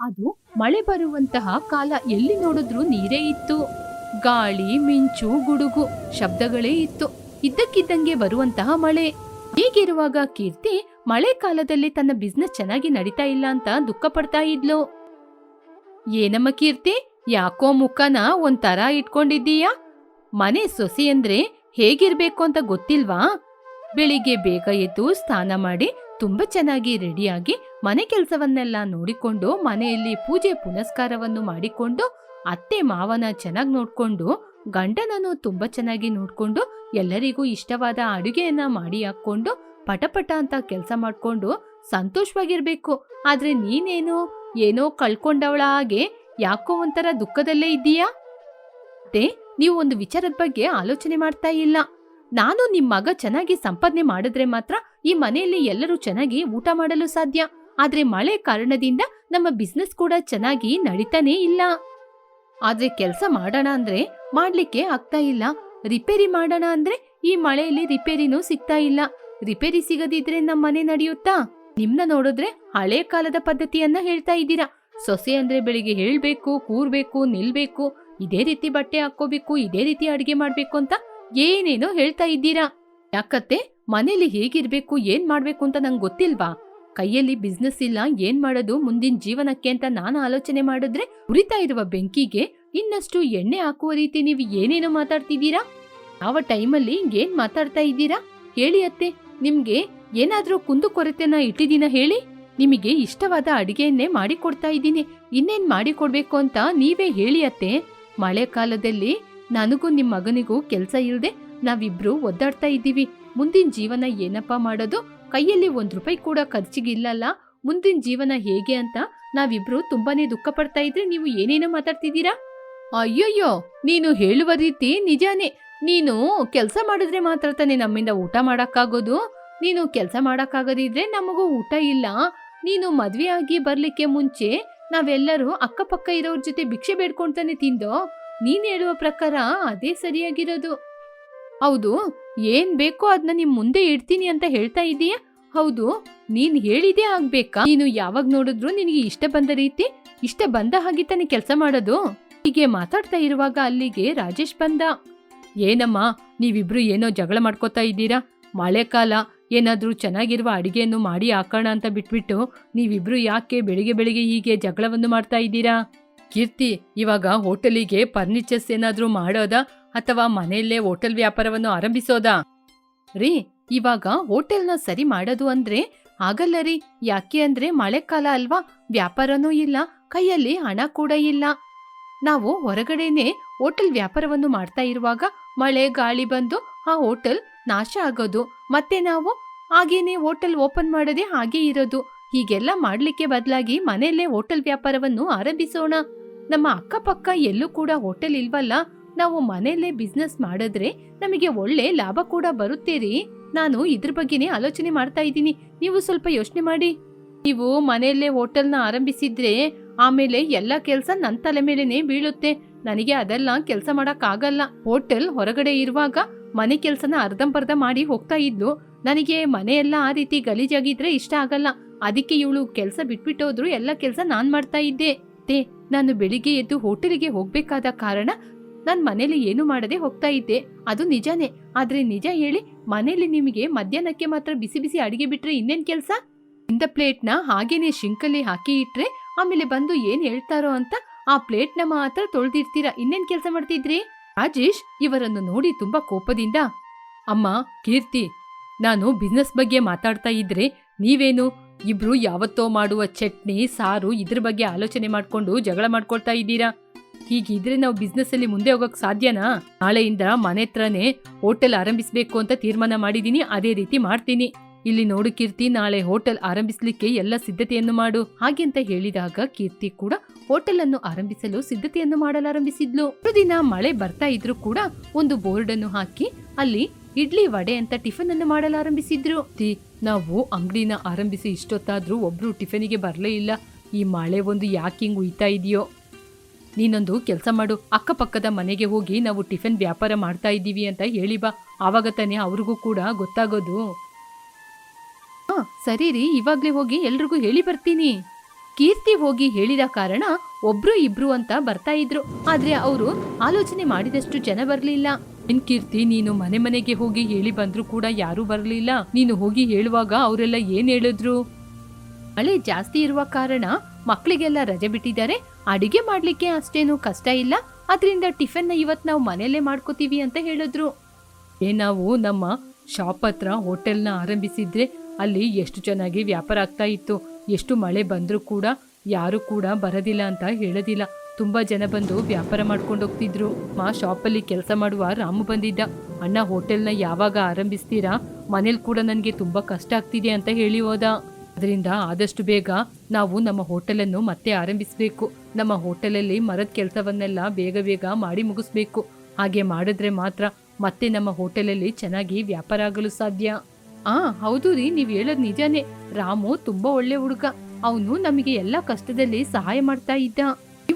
ಅದು ಮಳೆ ಬರುವಂತಹ ಕಾಲ. ಎಲ್ಲಿ ನೋಡಿದ್ರೂ ನೀರೇ ಇತ್ತು. ಗಾಳಿ, ಮಿಂಚು, ಗುಡುಗು, ಶಬ್ದಗಳೇ ಇತ್ತು. ಇದ್ದಕ್ಕಿದ್ದಂಗೆ ಬರುವಂತಹ ಮಳೆ. ಹೀಗಿರುವಾಗ ಕೀರ್ತಿ ಮಳೆ ಕಾಲದಲ್ಲಿ ತನ್ನ ಬಿಸ್ನೆಸ್ ಚೆನ್ನಾಗಿ ನಡೀತಾ ಇಲ್ಲ ಅಂತ ದುಃಖ ಪಡ್ತಾ ಇದ್ಲು. ಏನಮ್ಮ ಕೀರ್ತಿ, ಯಾಕೋ ಮುಖನ ಒಂಥರ ಇಟ್ಕೊಂಡಿದ್ದೀಯಾ? ಮನೆ ಸೊಸಿ ಅಂದ್ರೆ ಹೇಗಿರ್ಬೇಕು ಅಂತ ಗೊತ್ತಿಲ್ವಾ? ಬೆಳಿಗ್ಗೆ ಬೇಗ ಎದ್ದು ಸ್ನಾನ ಮಾಡಿ ತುಂಬಾ ಚೆನ್ನಾಗಿ ರೆಡಿಯಾಗಿ ಮನೆ ಕೆಲಸವನ್ನೆಲ್ಲ ನೋಡಿಕೊಂಡು, ಮನೆಯಲ್ಲಿ ಪೂಜೆ ಪುನಸ್ಕಾರವನ್ನು ಮಾಡಿಕೊಂಡು, ಅತ್ತೆ ಮಾವನ ಚೆನ್ನಾಗಿ ನೋಡ್ಕೊಂಡು, ಗಂಡನನ್ನು ತುಂಬಾ ಚೆನ್ನಾಗಿ ನೋಡ್ಕೊಂಡು, ಎಲ್ಲರಿಗೂ ಇಷ್ಟವಾದ ಅಡುಗೆಯನ್ನ ಮಾಡಿ ಹಾಕೊಂಡು ಪಟಪಟ ಅಂತ ಕೆಲಸ ಮಾಡ್ಕೊಂಡು ಸಂತೋಷವಾಗಿರ್ಬೇಕು. ಆದ್ರೆ ನೀನೇನು, ಏನೋ ಕಳ್ಕೊಂಡವಳ ಹಾಗೆ ಯಾಕೋ ಒಂಥರ ದುಃಖದಲ್ಲೇ ಇದ್ದೀಯಾ? ಮತ್ತೆ ನೀವು ಒಂದು ವಿಚಾರದ ಬಗ್ಗೆ ಆಲೋಚನೆ ಮಾಡ್ತಾ ಇಲ್ಲ. ನಾನು ನಿಮ್ಮ ಮಗ ಚೆನ್ನಾಗಿ ಸಂಪಾದನೆ ಮಾಡಿದ್ರೆ ಮಾತ್ರ ಈ ಮನೆಯಲ್ಲಿ ಎಲ್ಲರೂ ಚೆನ್ನಾಗಿ ಊಟ ಮಾಡಲು ಸಾಧ್ಯ. ಆದ್ರೆ ಮಳೆ ಕಾರಣದಿಂದ ನಮ್ಮ ಬಿಸ್ನೆಸ್ ಕೂಡ ಚೆನ್ನಾಗಿ ನಡೀತಾನೇ ಇಲ್ಲ. ಆದ್ರೆ ಕೆಲಸ ಮಾಡೋಣ ಅಂದ್ರೆ ಮಾಡ್ಲಿಕ್ಕೆ ಆಗ್ತಾ ಇಲ್ಲ. ರಿಪೇರಿ ಮಾಡೋಣ ಅಂದ್ರೆ ಈ ಮಳೆಯಲ್ಲಿ ರಿಪೇರಿನೂ ಸಿಗ್ತಾ ಇಲ್ಲ. ರಿಪೇರಿ ಸಿಗದಿದ್ರೆ ನಮ್ಮ ಮನೆ ನಡೆಯುತ್ತಾ? ನಿಮ್ನ ನೋಡಿದ್ರೆ ಹಳೆ ಕಾಲದ ಪದ್ಧತಿಯನ್ನ ಹೇಳ್ತಾ ಇದ್ದೀರಾ. ಸೊಸೆ ಅಂದ್ರೆ ಬೆಳಿಗ್ಗೆ ಹೇಳ್ಬೇಕು, ಕೂರ್ಬೇಕು, ನಿಲ್ಬೇಕು, ಇದೇ ರೀತಿ ಬಟ್ಟೆ ಹಾಕೋಬೇಕು ಇದೇ ರೀತಿ ಅಡಿಗೆ ಮಾಡ್ಬೇಕು ಅಂತ ಏನೇನೋ ಹೇಳ್ತಾ ಇದ್ದೀರಾ. ಯಾಕತ್ತೆ? ಮನೇಲಿ ಹೇಗಿರ್ಬೇಕು, ಏನ್ ಮಾಡ್ಬೇಕು ಅಂತ ನಂಗೆ ಗೊತ್ತಿಲ್ವಾ? ಕೈಯಲ್ಲಿ ಬಿಸ್ನೆಸ್ ಇಲ್ಲ, ಏನ್ ಮಾಡೋದು, ಮುಂದಿನ ಜೀವನಕ್ಕೆ ಅಂತ ನಾನು ಆಲೋಚನೆ ಮಾಡಿದ್ರೆ ಉರಿತಾ ಇರುವ ಬೆಂಕಿಗೆ ಇನ್ನಷ್ಟು ಎಣ್ಣೆ ಹಾಕುವ ರೀತಿ ನೀವು ಏನೇನೋ ಮಾತಾಡ್ತಿದ್ದೀರಾ? ಯಾವ ಟೈಮಲ್ಲಿ ಏನ್ ಮಾತಾಡ್ತಾ ಇದ್ದೀರಾ? ಹೇಳಿ ಅತ್ತೆ. ನಿಮ್ಗೆ ಏನಾದ್ರೂ ಕುಂದು ಕೊರತೆನ ಇಟ್ಟಿದ್ದೀನ ಹೇಳಿ? ನಿಮಗೆ ಇಷ್ಟವಾದ ಅಡಿಗೆಯನ್ನೇ ಮಾಡಿಕೊಡ್ತಾ ಇದ್ದೀನಿ. ಇನ್ನೇನ್ ಮಾಡಿಕೊಡ್ಬೇಕು ಅಂತ ನೀವೇ ಹೇಳಿ ಅತ್ತೆ. ಮಳೆ ಕಾಲದಲ್ಲಿ ನನಗೂ ನಿಮ್ ಮಗನಿಗೂ ಕೆಲ್ಸ ಇಲ್ದೆ ನಾವಿಬ್ರು ಒದ್ದಾಡ್ತಾ ಇದ್ದೀವಿ. ಮುಂದಿನ ಜೀವನ ಏನಪ್ಪ ಮಾಡೋದು? ಕೈಯಲ್ಲಿ ಒಂದ್ ರೂಪಾಯಿ ಕೂಡ ಖರ್ಚಿಗಿಲ್ಲಲ್ಲ? ಮುಂದಿನ ಜೀವನ ಹೇಗೆ ಅಂತ ನಾವಿಬ್ರು ತುಂಬಾನೇ ದುಃಖ ಪಡ್ತಾ ಇದ್ರೆ ನೀವು ಏನೇನೋ ಮಾತಾಡ್ತಿದ್ದೀರಾ? ಅಯ್ಯಯ್ಯೋ! ನೀನು ಹೇಳುವ ರೀತಿ ನಿಜಾನೇ. ನೀನು ಕೆಲಸ ಮಾಡಿದ್ರೆ ಮಾತ್ರ ತಾನೇ ನಮ್ಮಿಂದ ಊಟ ಮಾಡಕ್ಕಾಗೋದು? ನೀನು ಕೆಲಸ ಮಾಡಕ್ಕಾಗದಿದ್ರೆ ನಮಗೂ ಊಟ ಇಲ್ಲ. ನೀನು ಮದ್ವೆ ಆಗಿ ಬರ್ಲಿಕ್ಕೆ ಮುಂಚೆ ನಾವೆಲ್ಲರೂ ಅಕ್ಕಪಕ್ಕ ಇರೋರ್ ಜೊತೆ ಭಿಕ್ಷೆ ಬೇಡ್ಕೊಂತಾನೆ ತಿಂದೋ? ನೀನ್ ಹೇಳುವ ಪ್ರಕಾರ ಅದೇ ಸರಿಯಾಗಿರೋದು. ಹೌದು, ಏನ್ ಬೇಕೋ ಅದನ್ನ ನಿಮ್ ಮುಂದೆ ಇಡ್ತೀನಿ ಅಂತ ಹೇಳ್ತಾ ಇದೀಯಾ? ಹೌದು, ನೀನ್ ಹೇಳಿದೇ ಆಗ್ಬೇಕಾ? ನೀನು ಯಾವಾಗ ನೋಡಿದ್ರು ನಿನಗೆ ಇಷ್ಟ ಬಂದ ರೀತಿ, ಇಷ್ಟ ಬಂದ ಹಾಗೆ ತಾನೇ ಕೆಲಸ ಮಾಡೋದು. ಹೀಗೆ ಮಾತಾಡ್ತಾ ಇರುವಾಗ ಅಲ್ಲಿಗೆ ರಾಜೇಶ್ ಬಂದ. ಏನಮ್ಮ, ನೀವಿಬ್ರು ಏನೋ ಜಗಳ ಮಾಡ್ಕೋತಾ ಇದ್ದೀರಾ? ಮಳೆಕಾಲ, ಏನಾದರೂ ಚೆನ್ನಾಗಿರುವ ಅಡಿಗೆಯನ್ನು ಮಾಡಿ ಹಾಕೋಣ ಅಂತ ಬಿಟ್ಬಿಟ್ಟು ನೀವಿಬ್ರು ಯಾಕೆ ಬೆಳಿಗ್ಗೆ ಬೆಳಿಗ್ಗೆ ಹೀಗೆ ಜಗಳವನ್ನು ಮಾಡ್ತಾ ಇದ್ದೀರಾ? ಕೀರ್ತಿ, ಇವಾಗ ಹೋಟೆಲಿಗೆ ಫರ್ನಿಚರ್ಸ್ ಏನಾದ್ರೂ ಮಾಡೋದಾ ಅಥವಾ ಮನೆಯಲ್ಲೇ ಹೋಟೆಲ್ ವ್ಯಾಪಾರವನ್ನು ಆರಂಭಿಸೋದಾ? ರೀ, ಇವಾಗ ಹೋಟೆಲ್ನ ಸರಿ ಮಾಡೋದು ಅಂದ್ರೆ ಆಗಲ್ಲ ರೀ. ಯಾಕೆ ಅಂದ್ರೆ ಮಳೆಕಾಲ ಅಲ್ವಾ? ವ್ಯಾಪಾರನೂ ಇಲ್ಲ, ಕೈಯಲ್ಲಿ ಹಣ ಕೂಡ ಇಲ್ಲ. ನಾವು ಹೊರಗಡೆನೆ ಹೋಟೆಲ್ ವ್ಯಾಪಾರವನ್ನು ಮಾಡ್ತಾ ಇರುವಾಗ ಮಳೆ, ಗಾಳಿ ಬಂದು ಆ ಹೋಟೆಲ್ ನಾಶ ಆಗೋದು. ಮತ್ತೆ ನಾವು ಹಾಗೇನೆ ಹೋಟೆಲ್ ಓಪನ್ ಮಾಡದೆ ಹಾಗೆ ಇರೋದು. ಹೀಗೆಲ್ಲ ಮಾಡ್ಲಿಕ್ಕೆ ಬದಲಾಗಿ ಮನೆಯಲ್ಲೇ ಹೋಟೆಲ್ ವ್ಯಾಪಾರವನ್ನು ಆರಂಭಿಸೋಣ. ನಮ್ಮ ಅಕ್ಕಪಕ್ಕ ಎಲ್ಲೂ ಕೂಡ ಹೋಟೆಲ್ ಇಲ್ವಲ್ಲ? ನಾವು ಮನೆಯಲ್ಲೇ ಬಿಸ್ನೆಸ್ ಮಾಡಿದ್ರೆ ನಮಗೆ ಒಳ್ಳೆ ಲಾಭ ಕೂಡ ಬರುತ್ತೆ ರೀ. ನಾನು ಇದ್ರ ಬಗ್ಗೆನೇ ಆಲೋಚನೆ ಮಾಡ್ತಾ ಇದ್ದೀನಿ. ನೀವು ಸ್ವಲ್ಪ ಯೋಚನೆ ಮಾಡಿ. ನೀವು ಮನೆಯಲ್ಲೇ ಹೋಟೆಲ್ನ ಆರಂಭಿಸಿದ್ರೆ ಆಮೇಲೆ ಎಲ್ಲ ಕೆಲಸ ನನ್ನ ತಲೆ ಮೇಲೆನೆ ಬೀಳುತ್ತೆ. ನನಗೆ ಅದೆಲ್ಲ ಕೆಲಸ ಮಾಡೋಕ್ಕಾಗಲ್ಲ. ಹೋಟೆಲ್ ಹೊರಗಡೆ ಇರುವಾಗ ಮನೆ ಕೆಲಸನ ಅರ್ಧಂಬರ್ಧ ಮಾಡಿ ಹೋಗ್ತಾ ಇದ್ಲು. ನನಗೆ ಮನೆಯೆಲ್ಲ ಆ ರೀತಿ ಗಲೀಜಾಗಿದ್ರೆ ಇಷ್ಟ ಆಗಲ್ಲ. ಅದಕ್ಕೆ ಇವಳು ಕೆಲಸ ಬಿಟ್ಬಿಟ್ಟೋದ್ರು ಎಲ್ಲ ಕೆಲಸ ನಾನ್ ಮಾಡ್ತಾ ಇದ್ದೆ. ತೇ, ನಾನು ಬೆಳಿಗ್ಗೆ ಎದ್ದು ಹೋಟೆಲಿಗೆ ಹೋಗ್ಬೇಕಾದ ಕಾರಣ ನಾನ್ ಮನೇಲಿ ಏನು ಮಾಡದೆ ಹೋಗ್ತಾ ಇದ್ದೆ. ಅದು ನಿಜಾನೇ. ಆದ್ರೆ ನಿಜ ಹೇಳಿ, ಮನೇಲಿ ನಿಮಗೆ ಮಧ್ಯಾಹ್ನಕ್ಕೆ ಮಾತ್ರ ಬಿಸಿ ಬಿಸಿ ಅಡಿಗೆ ಬಿಟ್ರೆ ಇನ್ನೇನ್ ಕೆಲ್ಸ? ಇಂದ ಪ್ಲೇಟ್ನ ಹಾಗೇನೆ ಶಿಂಕಲ್ಲಿ ಹಾಕಿ ಇಟ್ರೆ ಆಮೇಲೆ ಬಂದು ಏನ್ ಹೇಳ್ತಾರೋ ಅಂತ ಆ ಪ್ಲೇಟ್ನ ಮಾತ್ರ ತೊಳ್ದಿರ್ತೀರಾ, ಇನ್ನೇನ್ ಕೆಲಸ ಮಾಡ್ತಿದ್ರಿ? ರಾಜೇಶ್, ಇವರನ್ನು ನೋಡಿ ತುಂಬಾ ಕೋಪದಿಂದ, ಅಮ್ಮ, ಕೀರ್ತಿ, ನಾನು ಬಿಸ್ನೆಸ್ ಬಗ್ಗೆ ಮಾತಾಡ್ತಾ ಇದ್ರೆ ನೀವೇನು ಇಬ್ರು ಯಾವತ್ತೋ ಮಾಡುವ ಚಟ್ನಿ, ಸಾರು ಇದ್ರ ಬಗ್ಗೆ ಆಲೋಚನೆ ಮಾಡ್ಕೊಂಡು ಜಗಳ ಮಾಡ್ಕೊಳ್ತಾ ಇದ್ದೀರಾ? ಹೀಗಿದ್ರೆ ನಾವು ಬಿಸ್ನೆಸ್ ಅಲ್ಲಿ ಮುಂದೆ ಹೋಗಕ್ ಸಾಧ್ಯನಾ? ನಾಳೆಯಿಂದ ಮನೆ ಹತ್ರನೇ ಹೋಟೆಲ್ ಆರಂಭಿಸ್ಬೇಕು ಅಂತ ತೀರ್ಮಾನ ಮಾಡಿದೀನಿ, ಅದೇ ರೀತಿ ಮಾಡ್ತೀನಿ. ಇಲ್ಲಿ ನೋಡು ಕೀರ್ತಿ, ನಾಳೆ ಹೋಟೆಲ್ ಆರಂಭಿಸ್ಲಿಕ್ಕೆ ಎಲ್ಲ ಸಿದ್ಧತೆಯನ್ನು ಮಾಡು. ಹಾಗೆ ಅಂತ ಹೇಳಿದಾಗ ಕೀರ್ತಿ ಕೂಡ ಹೋಟೆಲ್ ಅನ್ನು ಆರಂಭಿಸಲು ಸಿದ್ಧತೆಯನ್ನು ಮಾಡಲಾರಂಭಿಸಿದ್ಲು. ದಿನ ಮಳೆ ಬರ್ತಾ ಇದ್ರು ಕೂಡ ಒಂದು ಬೋರ್ಡ್ ಅನ್ನು ಹಾಕಿ ಅಲ್ಲಿ ಇಡ್ಲಿ ವಡೆ ಅಂತ ಟಿಫನ್ ಅನ್ನು ಮಾಡಲಾರಂಭಿಸಿದ್ರು. ತಿ, ನಾವು ಅಂಗಡಿನ ಆರಂಭಿಸಿ ಇಷ್ಟೊತ್ತಾದ್ರೂ ಒಬ್ರು ಟಿಫನಿಗೆ ಬರಲೇ ಇಲ್ಲ. ಈ ಮಳೆ ಒಂದು ಯಾಕೆ ಹಿಂಗ್ ಉಯ್ತಾ ಇದೆಯೋ? ನೀನೊಂದು ಕೆಲಸ ಮಾಡು. ಅಕ್ಕಪಕ್ಕದ ಮನೆಗೆ ಹೋಗಿ ನಾವು ಟಿಫನ್ ವ್ಯಾಪಾರ ಮಾಡ್ತಾ ಇದ್ದೀವಿ ಅಂತ ಹೇಳಿ ಬಾ. ಆವಾಗ ತಾನೇ ಅವ್ರಿಗೂ ಕೂಡ ಗೊತ್ತಾಗೋದು. ಹಾ, ಸರಿ ರೀ. ಇವಾಗ್ಲೇ ಹೋಗಿ ಎಲ್ರಿಗೂ ಹೇಳಿ ಬರ್ತೀನಿ. ಕೀರ್ತಿ ಹೋಗಿ ಹೇಳಿದ ಕಾರಣ ಒಬ್ರು ಇಬ್ರು ಅಂತ ಬರ್ತಾ ಇದ್ರು. ಆದ್ರೆ ಅವರು ಆಲೋಚನೆ ಮಾಡಿದಷ್ಟು ಜನ ಬರ್ಲಿಲ್ಲ. ಏನ್ ಕೀರ್ತಿ, ನೀನು ಮನೆ ಮನೆಗೆ ಹೋಗಿ ಹೇಳಿ ಬಂದ್ರು ಕೂಡ ಯಾರು ಬರಲಿಲ್ಲ. ನೀನು ಹೋಗಿ ಹೇಳುವಾಗ ಅವರೆಲ್ಲ ಏನ್ ಹೇಳಿದ್ರು? ಮಳೆ ಜಾಸ್ತಿ ಇರುವ ಕಾರಣ ಮಕ್ಕಳಿಗೆಲ್ಲ ರಜೆ ಬಿಟ್ಟಿದ್ದಾರೆ. ಅಡಿಗೆ ಮಾಡ್ಲಿಕ್ಕೆ ಅಷ್ಟೇನು ಕಷ್ಟ ಇಲ್ಲ. ಅದರಿಂದ ಟಿಫನ್ ಇವತ್ ನಾವು ಮನೆಯಲ್ಲೇ ಮಾಡ್ಕೋತೀವಿ ಅಂತ ಹೇಳಿದ್ರು. ಏ, ನಾವು ನಮ್ಮ ಶಾಪ್ ಹತ್ರ ಹೋಟೆಲ್ನ ಆರಂಭಿಸಿದ್ರೆ ಅಲ್ಲಿ ಎಷ್ಟು ಚೆನ್ನಾಗಿ ವ್ಯಾಪಾರ ಆಗ್ತಾ ಇತ್ತು. ಎಷ್ಟು ಮಳೆ ಬಂದರೂ ಕೂಡ ಯಾರು ಕೂಡ ಬರೋದಿಲ್ಲ ಅಂತ ಹೇಳೋದಿಲ್ಲ. ತುಂಬಾ ಜನ ಬಂದು ವ್ಯಾಪಾರ ಮಾಡ್ಕೊಂಡು ಹೋಗ್ತಿದ್ರು. ಮಾ ಶಾಪಲ್ಲಿ ಕೆಲಸ ಮಾಡುವ ರಾಮು ಬಂದಿದ್ದ. ಅಣ್ಣ, ಹೋಟೆಲ್ನ ಯಾವಾಗ ಆರಂಭಿಸ್ತೀರಾ? ಮನೇಲಿ ಕೂಡ ನನಗೆ ತುಂಬಾ ಕಷ್ಟ ಆಗ್ತಿದೆ ಅಂತ ಹೇಳಿ ಹೋದ. ಅದರಿಂದ ಆದಷ್ಟು ಬೇಗ ನಾವು ನಮ್ಮ ಹೋಟೆಲನ್ನು ಮತ್ತೆ ಆರಂಭಿಸಬೇಕು. ನಮ್ಮ ಹೋಟೆಲಲ್ಲಿ ಮರದ ಕೆಲಸವನ್ನೆಲ್ಲ ಬೇಗ ಬೇಗ ಮಾಡಿ ಮುಗಿಸ್ಬೇಕು. ಹಾಗೆ ಮಾಡಿದ್ರೆ ಮಾತ್ರ ಮತ್ತೆ ನಮ್ಮ ಹೋಟೆಲಲ್ಲಿ ಚೆನ್ನಾಗಿ ವ್ಯಾಪಾರ ಆಗಲು ಸಾಧ್ಯ. ಆ, ಹೌದು ರೀ, ನೀವು ಹೇಳೋದು ನಿಜಾನೇ. ರಾಮು ತುಂಬಾ ಒಳ್ಳೆ ಹುಡುಗ. ಅವನು ನಮಗೆ ಎಲ್ಲ ಕಷ್ಟದಲ್ಲಿ ಸಹಾಯ ಮಾಡ್ತಾ ಇದ್ದ.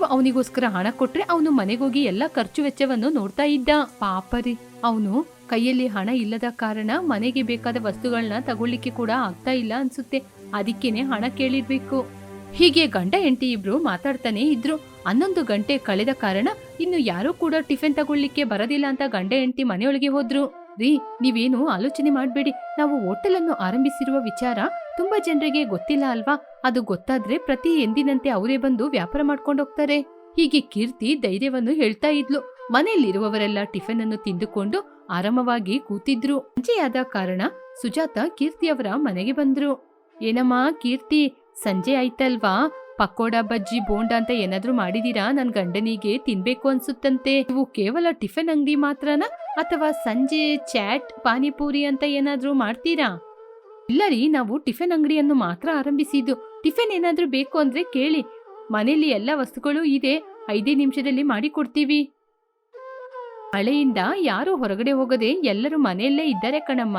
ನೀವು ಅವನಿಗೋಸ್ಕರ ಹಣ ಕೊಟ್ರೆ ಅವನು ಮನೆಗೋಗಿ ಎಲ್ಲ ಖರ್ಚು ವೆಚ್ಚವನ್ನು ನೋಡ್ತಾ ಇದ್ದ. ಪಾಪರಿ. ಅವನು ಕೈಯಲ್ಲಿ ಹಣ ಇಲ್ಲದ ಕಾರಣ ಮನೆಗೆ ಬೇಕಾದ ವಸ್ತುಗಳನ್ನ ತಗೊಳ್ಳಿಕ್ಕೆ ಕೂಡ ಆಗ್ತಾ ಇಲ್ಲ ಅನ್ಸುತ್ತೆ. ಅದಕ್ಕೇನೆ ಹಣ ಕೇಳಿರ್ಬೇಕು. ಹೀಗೆ ಗಂಡ ಹೆಂಡತಿ ಇಬ್ರು ಮಾತಾಡ್ತಾನೆ ಇದ್ರು. ಹನ್ನೊಂದು ಗಂಟೆ ಕಳೆದ ಕಾರಣ ಇನ್ನು ಯಾರೂ ಕೂಡ ಟಿಫಿನ್ ತಗೊಳ್ಳಿಕ್ಕೆ ಬರದಿಲ್ಲ ಅಂತ ಗಂಡ ಹೆಂಡತಿ ಮನೆಯೊಳಗೆ ಹೋದ್ರು. ರೀ, ನೀವೇನು ಆಲೋಚನೆ ಮಾಡಬೇಡಿ. ನಾವು ಹೋಟೆಲ್ ಅನ್ನು ಆರಂಭಿಸಿರುವ ವಿಚಾರ ತುಂಬಾ ಜನರಿಗೆ ಗೊತ್ತಿಲ್ಲ ಅಲ್ವಾ? ಅದು ಗೊತ್ತಾದ್ರೆ ಪ್ರತಿ ಎಂದಿನಂತೆ ಅವರೇ ಬಂದು ವ್ಯಾಪಾರ ಮಾಡ್ಕೊಂಡು ಹೋಗ್ತಾರೆ. ಹೀಗೆ ಕೀರ್ತಿ ಧೈರ್ಯವನ್ನು ಹೇಳ್ತಾ ಇದ್ಲು. ಮನೆಯಲ್ಲಿರುವವರೆಲ್ಲ ಟಿಫನ್ ಅನ್ನು ತಿಂದುಕೊಂಡು ಆರಾಮವಾಗಿ ಕೂತಿದ್ರು. ಸಂಜೆಯಾದ ಕಾರಣ ಸುಜಾತ ಕೀರ್ತಿಯವರ ಮನೆಗೆ ಬಂದ್ರು. ಏನಮ್ಮ ಕೀರ್ತಿ, ಸಂಜೆ ಆಯ್ತಲ್ವಾ? ಪಕೋಡ, ಬಜ್ಜಿ, ಬೋಂಡ ಅಂತ ಏನಾದ್ರೂ ಮಾಡಿದೀರಾ? ನನ್ ಗಂಡನಿಗೆ ತಿನ್ಬೇಕು ಅನ್ಸುತ್ತಂತೆ. ನೀವು ಕೇವಲ ಟಿಫನ್ ಅಂಗಡಿ ಮಾತ್ರನಾ? ಅಥವಾ ಸಂಜೆ ಚಾಟ್, ಪಾನಿಪುರಿ ಅಂತ ಏನಾದ್ರೂ ಮಾಡ್ತೀರಾ? ಇಲ್ಲ ರೀ, ನಾವು ಟಿಫನ್ ಅಂಗಡಿಯನ್ನು ಮಾತ್ರ ಆರಂಭಿಸಿದ್ದು. ಟಿಫನ್ ಏನಾದ್ರೂ ಬೇಕು ಅಂದ್ರೆ ಕೇಳಿ. ಮನೆಯಲ್ಲಿ ಎಲ್ಲ ವಸ್ತುಗಳು ಇದೆ. ಐದೇ ನಿಮಿಷದಲ್ಲಿ ಮಾಡಿಕೊಡ್ತೀವಿ. ಮಳೆಯಿಂದ ಯಾರು ಹೊರಗಡೆ ಹೋಗದೆ ಎಲ್ಲರೂ ಮನೆಯಲ್ಲೇ ಇದ್ದಾರೆ ಕಣಮ್ಮ.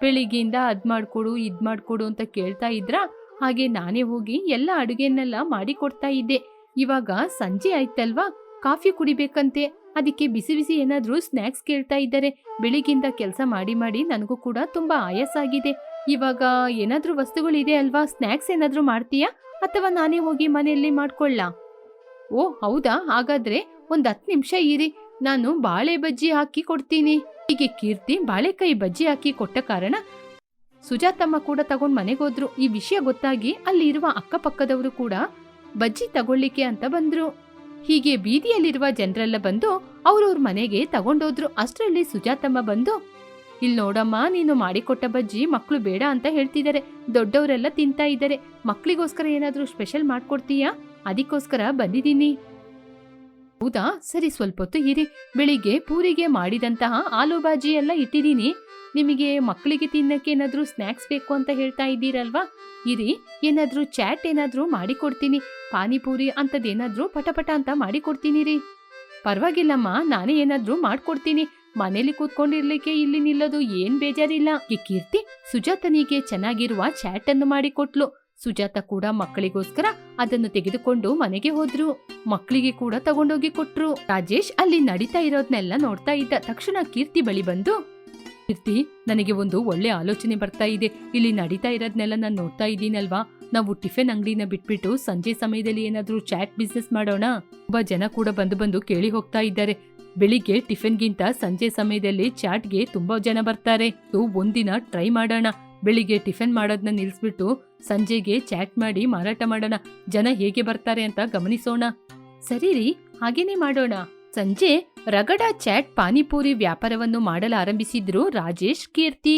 ಬೆಳಿಗ್ಗೆಯಿಂದ ಅದ್ ಮಾಡ್ಕೊಡು, ಇದ್ ಮಾಡ್ಕೊಡು ಅಂತ ಕೇಳ್ತಾ ಇದ್ರ? ಹಾಗೆ ನಾನೇ ಹೋಗಿ ಎಲ್ಲ ಅಡುಗೆನೆಲ್ಲ ಮಾಡಿಕೊಡ್ತಾ ಇದ್ದೆ. ಇವಾಗ ಸಂಜೆ ಆಯ್ತಲ್ವಾ? ಕಾಫಿ ಕುಡಿಬೇಕಂತೆ. ಅದಕ್ಕೆ ಬಿಸಿ ಬಿಸಿ ಏನಾದ್ರೂ ಸ್ನ್ಯಾಕ್ಸ್ ಕೇಳ್ತಾ ಇದ್ದಾರೆ. ಬೆಳಿಗ್ಗಿಂದ ಕೆಲಸ ಮಾಡಿ ಮಾಡಿ ನನಗೂ ಕೂಡ ತುಂಬಾ ಆಯಾಸ ಆಗಿದೆ ಇವಾಗ ಏನಾದ್ರೂ ವಸ್ತುಗಳಿದೆ ಅಲ್ವಾ? ಸ್ನ್ಯಾಕ್ಸ್ ಏನಾದ್ರೂ ಮಾಡ್ತೀಯಾ? ಅಥವಾ ನಾನೇ ಹೋಗಿ ಮನೆಯಲ್ಲಿ ಮಾಡ್ಕೊಳ್ಳಾ? ಓ, ಹೌದಾ? ಹಾಗಾದ್ರೆ ಒಂದ್ ಹತ್ತು ನಿಮಿಷ ಇರಿ. ನಾನು ಬಾಳೆ ಬಜ್ಜಿ ಹಾಕಿ ಕೊಡ್ತೀನಿ. ಹೀಗೆ ಕೀರ್ತಿ ಬಾಳೆಕಾಯಿ ಬಜ್ಜಿ ಹಾಕಿ ಕೊಟ್ಟ ಕಾರಣ ಸುಜಾತಮ್ಮ ಕೂಡ ತಗೊಂಡ್ ಮನೆಗೋದ್ರು ಈ ವಿಷಯ ಗೊತ್ತಾಗಿ ಅಲ್ಲಿ ಇರುವ ಅಕ್ಕಪಕ್ಕದವರು ಕೂಡ ಬಜ್ಜಿ ತಗೊಳ್ಳಿಕ್ಕೆ ಅಂತ ಬಂದ್ರು. ಹೀಗೆ ಬೀದಿಯಲ್ಲಿರುವ ಜನರೆಲ್ಲ ಬಂದು ಅವ್ರವ್ರ ಮನೆಗೆ ತಗೊಂಡೋದ್ರು. ಅಷ್ಟರಲ್ಲಿ ಸುಜಾತಮ್ಮ ಬಂದು, ಇಲ್ ನೋಡಮ್ಮ, ನೀನು ಮಾಡಿಕೊಟ್ಟ ಬಜ್ಜಿ ಮಕ್ಕಳು ಬೇಡ ಅಂತ ಹೇಳ್ತಿದ್ದಾರೆ ದೊಡ್ಡವರೆಲ್ಲ ತಿಂತಾ ಇದ್ದಾರೆ ಮಕ್ಕಳಿಗೋಸ್ಕರ ಏನಾದರೂ ಸ್ಪೆಷಲ್ ಮಾಡ್ಕೊಡ್ತೀಯಾ? ಅದಕ್ಕೋಸ್ಕರ ಬಂದಿದ್ದೀನಿ. ಹೌದಾ? ಸರಿ, ಸ್ವಲ್ಪ ಹೊತ್ತು ಇರಿ. ಬೆಳಿಗ್ಗೆ ಪೂರಿಗೆ ಮಾಡಿದಂತಹ ಆಲೂ ಬಾಜಿ ಎಲ್ಲ ಇಟ್ಟಿದ್ದೀನಿ ನಿಮಗೆ ಮಕ್ಕಳಿಗೆ ತಿನ್ನಕ್ಕೆ ಏನಾದರೂ ಸ್ನ್ಯಾಕ್ಸ್ ಬೇಕು ಅಂತ ಹೇಳ್ತಾ ಇದ್ದೀರಲ್ವಾ? ಇರಿ, ಏನಾದರೂ ಚಾಟ್ ಏನಾದ್ರೂ ಮಾಡಿಕೊಡ್ತೀನಿ. ಪಾನಿಪೂರಿ ಅಂತದೇನಾದ್ರೂ ಪಟಪಟ ಅಂತ ಮಾಡಿಕೊಡ್ತೀನಿ ರೀ. ಪರವಾಗಿಲ್ಲಮ್ಮ, ನಾನೇ ಏನಾದ್ರೂ ಮಾಡ್ಕೊಡ್ತೀನಿ. ಮನೇಲಿ ಕೂತ್ಕೊಂಡಿರ್ಲಿಕ್ಕೆ ಇಲ್ಲಿ ನಿಲ್ಲೋದು ಏನ್ ಬೇಜಾರಿಲ್ಲ. ಈ ಕೀರ್ತಿ ಸುಜಾತನಿಗೆ ಚೆನ್ನಾಗಿರುವ ಚಾಟ್ ಅನ್ನು ಮಾಡಿಕೊಟ್ಲು. ಸುಜಾತ ಕೂಡ ಮಕ್ಕಳಿಗೋಸ್ಕರ ಅದನ್ನು ತೆಗೆದುಕೊಂಡು ಮನೆಗೆ ಹೋದ್ರು. ಮಕ್ಕಳಿಗೆ ಕೂಡ ತಗೊಂಡೋಗಿ ಕೊಟ್ರು. ರಾಜೇಶ್ ಅಲ್ಲಿ ನಡೀತಾ ಇರೋದ್ನೆಲ್ಲ ನೋಡ್ತಾ ಇದ್ದ ತಕ್ಷಣ ಕೀರ್ತಿ ಬಳಿ ಬಂದು ಕೀರ್ತಿ ನನಗೆ ಒಂದು ಒಳ್ಳೆ ಆಲೋಚನೆ ಬರ್ತಾ ಇದೆ. ಇಲ್ಲಿ ನಡೀತಾ ಇರೋದ್ನೆಲ್ಲ ನಾನು ನೋಡ್ತಾ ಇದ್ದೀನಲ್ವಾ? ನಾವು ಟಿಫಿನ್ ಅಂಗಡಿನ ಬಿಟ್ಬಿಟ್ಟು ಸಂಜೆ ಸಮಯದಲ್ಲಿ ಏನಾದ್ರೂ ಚಾಟ್ ಬಿಸ್ನೆಸ್ ಮಾಡೋಣ? ತುಂಬಾ ಜನ ಕೂಡ ಬಂದು ಬಂದು ಕೇಳಿ ಹೋಗ್ತಾ ಇದ್ದಾರೆ. ಬೆಳಿಗ್ಗೆ ಟಿಫಿನ್ಗಿಂತ ಸಂಜೆ ಸಮಯದಲ್ಲಿ ಚಾಟ್ಗೆ ತುಂಬಾ ಜನ ಬರ್ತಾರೆ. ಒಂದಿನ ಟ್ರೈ ಮಾಡೋಣ. ಬೆಳಿಗ್ಗೆ ಟಿಫಿನ್ ಮಾಡೋದನ್ನ ನಿಲ್ಲಿಸ್ಬಿಟ್ಟು ಸಂಜೆಗೆ ಚಾಟ್ ಮಾಡಿ ಮಾರಾಟ ಮಾಡೋಣ. ಜನ ಹೇಗೆ ಬರ್ತಾರೆ ಅಂತ ಗಮನಿಸೋಣ. ಸರಿ ರೀ, ಹಾಗೇನೆ ಮಾಡೋಣ. ಸಂಜೆ ರಗಡ ಚಾಟ್ ಪಾನಿಪೂರಿ ವ್ಯಾಪಾರವನ್ನು ಮಾಡಲು ಆರಂಭಿಸಿದ್ರು ರಾಜೇಶ್ ಕೀರ್ತಿ.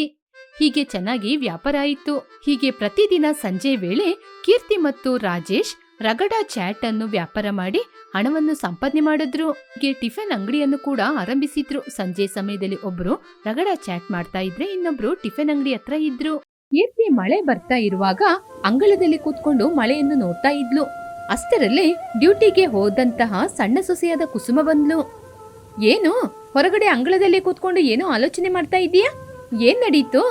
ಹೀಗೆ ಚೆನ್ನಾಗಿ ವ್ಯಾಪಾರ ಆಯಿತು. ಹೀಗೆ ಪ್ರತಿದಿನ ಸಂಜೆ ವೇಳೆ ಕೀರ್ತಿ ಮತ್ತು ರಾಜೇಶ್ ರಗಡ ಚಾಟ್ ಅನ್ನು ವ್ಯಾಪಾರ ಮಾಡಿ ಹಣವನ್ನು ಸಂಪಾದನೆ ಮಾಡಿದ್ರು. ಹೀಗೆ ಟಿಫಿನ್ ಅಂಗಡಿಯನ್ನು ಕೂಡ ಆರಂಭಿಸಿದ್ರು. ಸಂಜೆ ಸಮಯದಲ್ಲಿ ಒಬ್ರು ರಗಡ ಚಾಟ್ ಮಾಡ್ತಾ ಇದ್ರೆ ಇನ್ನೊಬ್ರು ಟಿಫಿನ್ ಅಂಗಡಿ ಹತ್ರ ಇದ್ರು. ಕೀರ್ತಿ ಮಳೆ ಬರ್ತಾ ಇರುವಾಗ ಅಂಗಳದಲ್ಲಿ ಕೂತ್ಕೊಂಡು ಮಳೆಯನ್ನು ನೋಡ್ತಾ ಇದ್ಲು. ಅಷ್ಟರಲ್ಲಿ ಡ್ಯೂಟಿಗೆ ಹೋದಂತಹ ಸಣ್ಣ ಸೊಸೆಯಾದ ಕುಸುಮ ಬಂದ್ಲು. ಏನು? ಹೊರಗಡೆ ಅಂಗಳದಲ್ಲಿ ಕೂತ್ಕೊಂಡು ಏನೋ ಆಲೋಚನೆ ಮಾಡ್ತಾ ಇದೀಯಾ ಏನ್ ನಡೀತು?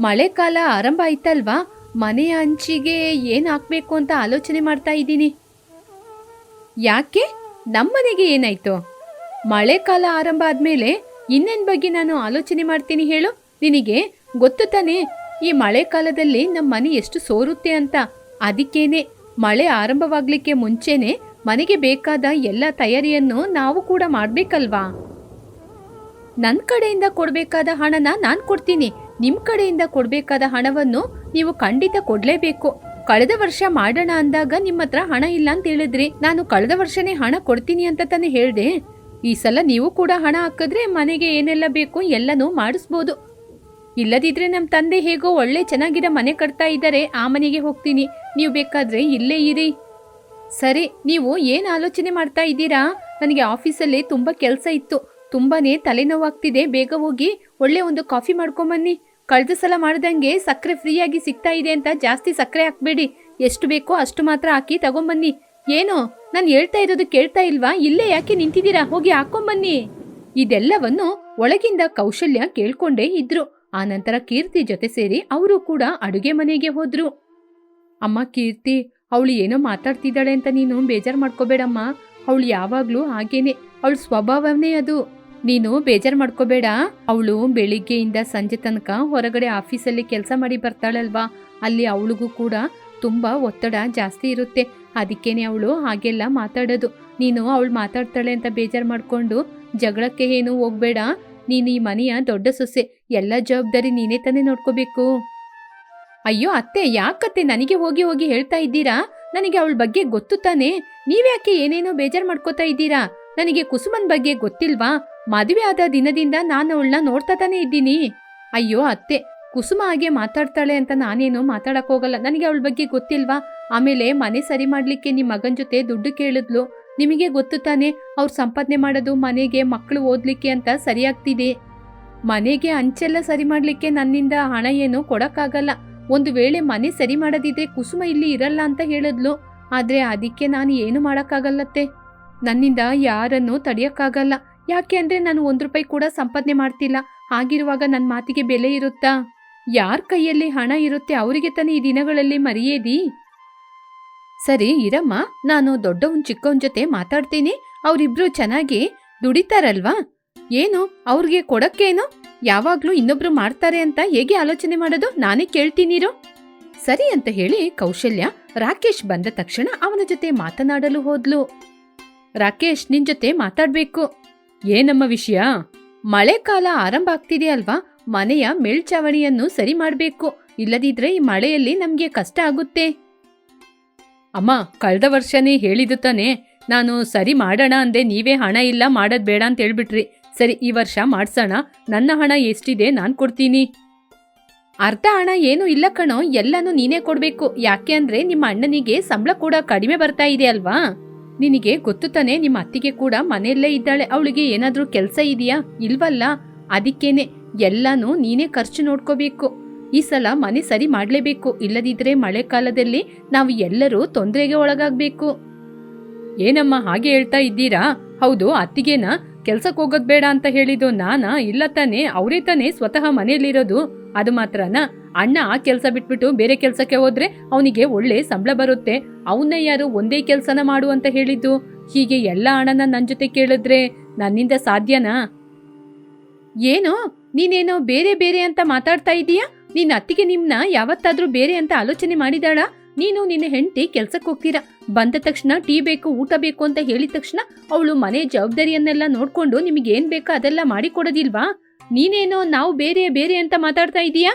ಮಳೆಕಾಲ ಆರಂಭ ಆಯ್ತಲ್ವಾ? ಮನೆಯ ಅಂಚಿಗೆ ಏನ್ ಹಾಕ್ಬೇಕು ಅಂತ ಆಲೋಚನೆ ಮಾಡ್ತಾ ಇದ್ದೀನಿ. ಯಾಕೆ? ನಮ್ಮನೆಗೆ ಏನಾಯ್ತು? ಮಳೆಕಾಲ ಆರಂಭ ಆದ್ಮೇಲೆ ಇನ್ನೇನ್ ಬಗ್ಗೆ ನಾನು ಆಲೋಚನೆ ಮಾಡ್ತೀನಿ ಹೇಳು? ನಿನಗೆ ಗೊತ್ತು ತಾನೇ? ಈ ಮಳೆಕಾಲದಲ್ಲಿ ನಮ್ಮ ಮನೆ ಎಷ್ಟು ಸೋರುತ್ತೆ ಅಂತ. ಅದಕ್ಕೇನೆ ಮಳೆ ಆರಂಭವಾಗ್ಲಿಕ್ಕೆ ಮುಂಚೆನೆ ಮನೆಗೆ ಬೇಕಾದ ಎಲ್ಲ ತಯಾರಿಯನ್ನು ನಾವು ಕೂಡ ಮಾಡ್ಬೇಕಲ್ವಾ? ನನ್ನ ಕಡೆಯಿಂದ ಕೊಡಬೇಕಾದ ಹಣನ ನಾನು ಕೊಡ್ತೀನಿ. ನಿಮ್ಮ ಕಡೆಯಿಂದ ಕೊಡಬೇಕಾದ ಹಣವನ್ನು ನೀವು ಖಂಡಿತ ಕೊಡಲೇಬೇಕು. ಕಳೆದ ವರ್ಷ ಮಾಡೋಣ ಅಂದಾಗ ನಿಮ್ಮ ಹತ್ರ ಹಣ ಇಲ್ಲ ಅಂತ ಹೇಳಿದ್ರಿ. ನಾನು ಕಳೆದ ವರ್ಷನೇ ಹಣ ಕೊಡ್ತೀನಿ ಅಂತ ತಾನೇ ಹೇಳಿದೆ. ಈ ಸಲ ನೀವು ಕೂಡ ಹಣ ಹಾಕಿದ್ರೆ ಮನೆಗೆ ಏನೆಲ್ಲ ಬೇಕು ಎಲ್ಲನೂ ಮಾಡಿಸ್ಬೋದು. ಇಲ್ಲದಿದ್ರೆ ನಮ್ಮ ತಂದೆ ಹೇಗೋ ಒಳ್ಳೆ ಚೆನ್ನಾಗಿರೋ ಮನೆ ಕಟ್ತಾ ಇದ್ದಾರೆ. ಆ ಮನೆಗೆ ಹೋಗ್ತೀನಿ. ನೀವು ಬೇಕಾದ್ರೆ ಇಲ್ಲೇ ಇರಿ. ಸರಿ, ನೀವು ಏನು ಆಲೋಚನೆ ಮಾಡ್ತಾ ಇದ್ದೀರಾ? ನನಗೆ ಆಫೀಸಲ್ಲಿ ತುಂಬ ಕೆಲಸ ಇತ್ತು. ತುಂಬಾನೇ ತಲೆನೋವಾಗ್ತಿದೆ. ಬೇಗ ಹೋಗಿ ಒಳ್ಳೆ ಒಂದು ಕಾಫಿ ಮಾಡ್ಕೊಂಬನ್ನಿ. ಕಳೆದ ಸಲ ಮಾಡ್ದಂಗೆ ಸಕ್ಕರೆ ಫ್ರೀಯಾಗಿ ಸಿಗ್ತಾ ಇದೆ ಅಂತ ಜಾಸ್ತಿ ಸಕ್ಕರೆ ಹಾಕ್ಬೇಡಿ. ಎಷ್ಟು ಬೇಕೋ ಅಷ್ಟು ಮಾತ್ರ ಹಾಕಿ ತಗೊಂಬನ್ನಿ. ಏನು? ನಾನು ಹೇಳ್ತಾ ಇರೋದು ಕೇಳ್ತಾ ಇಲ್ವಾ? ಇಲ್ಲೇ ಯಾಕೆ ನಿಂತಿದ್ದೀರಾ? ಹೋಗಿ ಹಾಕೊಂಬನ್ನಿ. ಇದೆಲ್ಲವನ್ನು ಒಳಗಿಂದ ಕೌಶಲ್ಯ ಕೇಳ್ಕೊಂಡೇ ಇದ್ರು. ಆನಂತರ ಕೀರ್ತಿ ಜೊತೆ ಸೇರಿ ಅವರು ಕೂಡ ಅಡುಗೆ ಮನೆಗೆ ಹೋದ್ರು. ಅಮ್ಮ ಕೀರ್ತಿ, ಅವಳು ಏನೋ ಮಾತಾಡ್ತಿದ್ದಾಳೆ ಅಂತ ನೀನು ಬೇಜಾರು ಮಾಡ್ಕೋಬೇಡಮ್ಮ. ಅವಳು ಯಾವಾಗ್ಲೂ ಹಾಗೇನೆ, ಅವಳ ಸ್ವಭಾವನೇ ಅದು. ನೀನು ಬೇಜಾರು ಮಾಡ್ಕೋಬೇಡ. ಅವಳು ಬೆಳಿಗ್ಗೆಯಿಂದ ಸಂಜೆ ತನಕ ಹೊರಗಡೆ ಆಫೀಸಲ್ಲಿ ಕೆಲಸ ಮಾಡಿ ಬರ್ತಾಳಲ್ವಾ? ಅಲ್ಲಿ ಅವಳಿಗೂ ಕೂಡ ತುಂಬ ಒತ್ತಡ ಜಾಸ್ತಿ ಇರುತ್ತೆ. ಅದಕ್ಕೇನೆ ಅವಳು ಹಾಗೆಲ್ಲ ಮಾತಾಡೋದು. ನೀನು ಅವಳು ಮಾತಾಡ್ತಾಳೆ ಅಂತ ಬೇಜಾರು ಮಾಡಿಕೊಂಡು ಜಗಳಕ್ಕೆ ಏನು ಹೋಗ್ಬೇಡ. ನೀನು ಈ ಮನೆಯ ದೊಡ್ಡ ಸೊಸೆ. ಎಲ್ಲ ಜವಾಬ್ದಾರಿ ನೀನೇ ತಾನೇ ನೋಡ್ಕೋಬೇಕು. ಅಯ್ಯೋ ಅತ್ತೆ, ಯಾಕತ್ತೆ ನನಗೆ ಹೋಗಿ ಹೋಗಿ ಹೇಳ್ತಾ ಇದ್ದೀರಾ? ನನಗೆ ಅವಳ ಬಗ್ಗೆ ಗೊತ್ತು ತಾನೆ? ನೀವ್ಯಾಕೆ ಏನೇನೋ ಬೇಜಾರು ಮಾಡ್ಕೋತಾ ಇದ್ದೀರಾ? ನನಗೆ ಕುಸುಮನ್ ಬಗ್ಗೆ ಗೊತ್ತಿಲ್ವಾ? ಮದುವೆ ಆದ ದಿನದಿಂದ ನಾನು ಅವಳನ್ನ ನೋಡ್ತಾ ತಾನೇ ಇದ್ದೀನಿ. ಅಯ್ಯೋ ಅತ್ತೆ, ಕುಸುಮ ಹಾಗೆ ಮಾತಾಡ್ತಾಳೆ ಅಂತ ನಾನೇನು ಮಾತಾಡಕ್ ಹೋಗಲ್ಲ. ನನಗೆ ಅವಳ ಬಗ್ಗೆ ಗೊತ್ತಿಲ್ವಾ? ಆಮೇಲೆ ಮನೆ ಸರಿ ಮಾಡ್ಲಿಕ್ಕೆ ನಿಮ್ಮ ಮಗನ್ ಜೊತೆ ದುಡ್ಡು ಕೇಳಿದ್ಲು. ನಿಮಗೆ ಗೊತ್ತು ತಾನೆ, ಅವ್ರು ಸಂಪಾದನೆ ಮಾಡೋದು, ಮನೆಗೆ ಮಕ್ಕಳು ಓದ್ಲಿಕ್ಕೆ ಅಂತ ಸರಿಯಾಗ್ತಿದೆ. ಮನೆಗೆ ಅಂಚೆಲ್ಲ ಸರಿ ಮಾಡ್ಲಿಕ್ಕೆ ನನ್ನಿಂದ ಹಣ ಏನು ಕೊಡಕ್ಕಾಗಲ್ಲ. ಒಂದು ವೇಳೆ ಮನೆ ಸರಿ ಮಾಡದಿದ್ರೆ ಕುಸುಮ ಇಲ್ಲಿ ಇರಲ್ಲ ಅಂತ ಹೇಳಿದ್ಲು. ಆದ್ರೆ ಅದಕ್ಕೆ ನಾನು ಏನು ಮಾಡೋಕ್ಕಾಗಲ್ಲತ್ತೆ? ನನ್ನಿಂದ ಯಾರನ್ನು ತಡೆಯಕ್ಕಾಗಲ್ಲ. ಯಾಕೆ ಅಂದ್ರೆ ನಾನು ಒಂದು ರೂಪಾಯಿ ಕೂಡ ಸಂಪಾದನೆ ಮಾಡ್ತಿಲ್ಲ. ಆಗಿರುವಾಗ ನನ್ನ ಮಾತಿಗೆ ಬೆಲೆ ಇರುತ್ತಾ? ಯಾರ ಕೈಯಲ್ಲಿ ಹಣ ಇರುತ್ತೆ ಅವರಿಗೆ ತಾನೇ ಈ ದಿನಗಳಲ್ಲಿ ಮರೆಯೇದಿ? ಸರಿ, ಇರಮ್ಮ. ನಾನು ದೊಡ್ಡವನ್ ಚಿಕ್ಕವನ್ ಜೊತೆ ಮಾತಾಡ್ತೀನಿ. ಅವರಿಬ್ರು ಚೆನ್ನಾಗಿ ದುಡಿತಾರಲ್ವಾ? ಏನು, ಅವ್ರಿಗೆ ಕೊಡಕ್ಕೇನು? ಯಾವಾಗ್ಲೂ ಇನ್ನೊಬ್ರು ಮಾಡ್ತಾರೆ ಅಂತ ಹೇಗೆ ಆಲೋಚನೆ ಮಾಡೋದು? ನಾನೇ ಕೇಳ್ತೀನಿರೋ ಸರಿ ಅಂತ ಹೇಳಿ ಕೌಶಲ್ಯ ರಾಕೇಶ್ ಬಂದ ತಕ್ಷಣ ಅವನ ಜೊತೆ ಮಾತನಾಡಲು ಹೋದ್ಲು. ರಾಕೇಶ್, ನಿನ್ ಜೊತೆ ಮಾತಾಡ್ಬೇಕು. ಏನಮ್ಮ ವಿಷಯ? ಮಳೆಕಾಲ ಆರಂಭ ಆಗ್ತಿದೆ ಅಲ್ವಾ? ಮನೆಯ ಮೇಲ್ಚಾವಣಿಯನ್ನು ಸರಿ ಮಾಡಬೇಕು. ಇಲ್ಲದಿದ್ರೆ ಈ ಮಳೆಯಲ್ಲಿ ನಮ್ಗೆ ಕಷ್ಟ ಆಗುತ್ತೆ. ಅಮ್ಮ, ಕಳೆದ ವರ್ಷನೇ ಹೇಳಿದ್ದು ತಾನೇ. ನಾನು ಸರಿ ಮಾಡೋಣ ಅಂದೆ ನೀವೇ ಹಣ ಇಲ್ಲ ಮಾಡೋದ್ ಬೇಡ ಅಂತ ಹೇಳ್ಬಿಟ್ರಿ. ಸರಿ, ಈ ವರ್ಷ ಮಾಡ್ಸೋಣ. ನನ್ನ ಹಣ ಎಷ್ಟಿದೆ ನಾನು ಕೊಡ್ತೀನಿ. ಅರ್ಧ ಹಣ ಏನು ಇಲ್ಲ ಕಣೋ, ಎಲ್ಲನೂ ನೀನೇ ಕೊಡ್ಬೇಕು. ಯಾಕೆ ಅಂದ್ರೆ ನಿಮ್ಮ ಅಣ್ಣನಿಗೆ ಸಂಬಳ ಕೂಡ ಕಡಿಮೆ ಬರ್ತಾ ಇದೆ ಅಲ್ವಾ? ನಿನಗೆ ಗೊತ್ತು ತಾನೆ, ನಿಮ್ಮ ಅತ್ತಿಗೆ ಕೂಡ ಮನೆಯಲ್ಲೇ ಇದ್ದಾಳೆ. ಅವಳಿಗೆ ಏನಾದ್ರೂ ಕೆಲಸ ಇದೆಯಾ? ಇಲ್ವಲ್ಲ? ಅದಕ್ಕೇನೆ, ಎಲ್ಲಾನು ನೀನೇ ಖರ್ಚು ನೋಡ್ಕೋಬೇಕು. ಈ ಸಲ ಮನೆ ಸರಿ ಮಾಡಲೇಬೇಕು. ಇಲ್ಲದಿದ್ರೆ ಮಳೆಕಾಲದಲ್ಲಿ ನಾವು ಎಲ್ಲರೂ ತೊಂದರೆಗೆ ಒಳಗಾಗಬೇಕು. ಏನಮ್ಮ, ಹಾಗೆ ಹೇಳ್ತಾ ಇದ್ದೀರಾ? ಹೌದು, ಅತ್ತಿಗೆನ? ಕೆಲ್ಸಕ್ಕೆ ಹೋಗೋದ್ ಬೇಡ ಅಂತ ಹೇಳಿದ್ದು ನಾನಾ? ಇಲ್ಲ ತಾನೇ, ಅವರೇ ತಾನೇ ಸ್ವತಃ ಮನೆಯಲ್ಲಿರೋದು. ಅದು ಮಾತ್ರನಾ? ಅಣ್ಣ ಆ ಕೆಲಸ ಬಿಟ್ಬಿಟ್ಟು ಬೇರೆ ಕೆಲಸಕ್ಕೆ ಹೋದ್ರೆ ಅವನಿಗೆ ಒಳ್ಳೆ ಸಂಬಳ ಬರುತ್ತೆ. ಅವನ್ನ ಯಾರು ಒಂದೇ ಕೆಲಸನ ಮಾಡು ಅಂತ ಹೇಳಿದ್ದು? ಹೀಗೆ ಎಲ್ಲ ಹಣನ ನನ್ನ ಜೊತೆ ಕೇಳಿದ್ರೆ ನನ್ನಿಂದ ಸಾಧ್ಯನಾ? ಏನು? ನೀನೇನೋ ಬೇರೆ ಬೇರೆ ಅಂತ ಮಾತಾಡ್ತಾ ಇದೀಯಾ? ನಿನ್ನ ಅತ್ತಿಗೆ ನಿಮ್ಮನ್ನ ಯಾವತ್ತಾದ್ರೂ ಬೇರೆ ಅಂತ ಆಲೋಚನೆ ಮಾಡಿದಾಳ? ನೀನು ನಿನ್ನ ಹೆಂಡತಿ ಕೆಲ್ಸಕ್ಕೆ ಹೋಗ್ತೀರಾ? ಬಂದ ತಕ್ಷಣ ಟೀ ಬೇಕು, ಊಟ ಬೇಕು ಅಂತ ಹೇಳಿದ ತಕ್ಷಣ ಅವಳು ಮನೆ ಜವಾಬ್ದಾರಿಯನ್ನೆಲ್ಲ ನೋಡ್ಕೊಂಡು ನಿಮಗೆ ಏನ್ ಬೇಕೋ ಅದೆಲ್ಲ ಮಾಡಿಕೊಡೋದಿಲ್ವಾ ನೀನೇನೋ ನಾವು ಬೇರೆ ಬೇರೆ ಅಂತ ಮಾತಾಡ್ತಾ ಇದೀಯಾ?